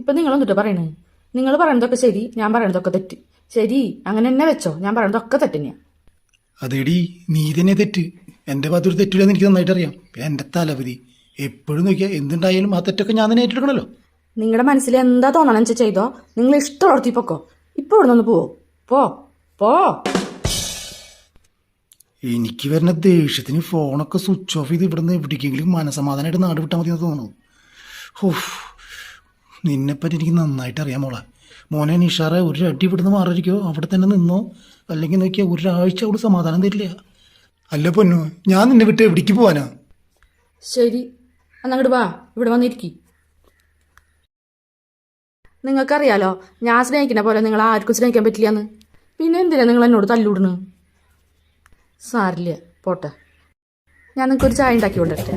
ഇപ്പൊ നിങ്ങളൊന്നിട്ട് പറയണേ? നിങ്ങൾ പറയണതൊക്കെ ശരി ഞാൻ പറയണതൊക്കെ തെറ്റ്. ശരി അങ്ങനെ തന്നെ വെച്ചോ ഞാൻ പറയണതൊക്കെ തെറ്റ് തന്നെയാ അതേടി നീ തന്നെ തെറ്റ്. എന്റെ ഭാഗത്തൊരു തെറ്റില്ലെന്ന് എനിക്ക് നന്നായിട്ട് അറിയാം. എന്റെ തലവതി എപ്പോഴും നോക്കിയാൽ എന്തുണ്ടായാലും ആ തെറ്റൊക്കെ ഞാൻ തന്നെ ഏറ്റെടുക്കണല്ലോ. നിങ്ങളുടെ മനസ്സിൽ എന്താ തോന്നണം വെച്ചാൽ ചെയ്തോ? നിങ്ങൾ ഇഷ്ടമുള്ളടത്തി പൊക്കോ? ഇപ്പൊ ഇവിടെ നിന്ന് പോവോ? പോ പോ. എനിക്ക് വരുന്ന ദേഷ്യത്തിന് ഫോണൊക്കെ സ്വിച്ച് ഓഫ് ചെയ്ത് ഇവിടുന്ന് എവിടേക്കെങ്കിലും മനസമാധാനമായിട്ട് നാട് വിട്ടാൽ മതി എന്ന് തോന്നുന്നു. ഹോഫ്. നിന്നെപ്പറ്റി എനിക്ക് നന്നായിട്ട് അറിയാം മോളെ. മോനെ നിഷാറെ ഒരു അടി ഇവിടുന്ന് മാറിയിരിക്കോ? അവിടെ തന്നെ നിന്നോ? അല്ലെങ്കിൽ നോക്കിയാൽ ഒരാഴ്ച അവിടെ സമാധാനം തരില്ല. അല്ല പൊന്നു ഞാൻ നിന്നെ വിട്ട് എവിടേക്ക് പോവാനാ? ശരി. അങ്ങോട്ട് വാ ഇവിടെ വന്നിരിക്കി. നിങ്ങൾക്കറിയാലോ ഞാൻ സ്നേഹിക്കുന്ന പോലെ നിങ്ങൾ ആർക്കും സ്നേഹിക്കാൻ പറ്റില്ലെന്ന്. പിന്നെ എന്തിനാ നിങ്ങൾ എന്നോട് തല്ലൂടണ് സാരില്ല പോട്ടെ. ഞാൻ നിങ്ങൾക്കൊരു ചായ ഉണ്ടാക്കി കൊണ്ടിട്ടെ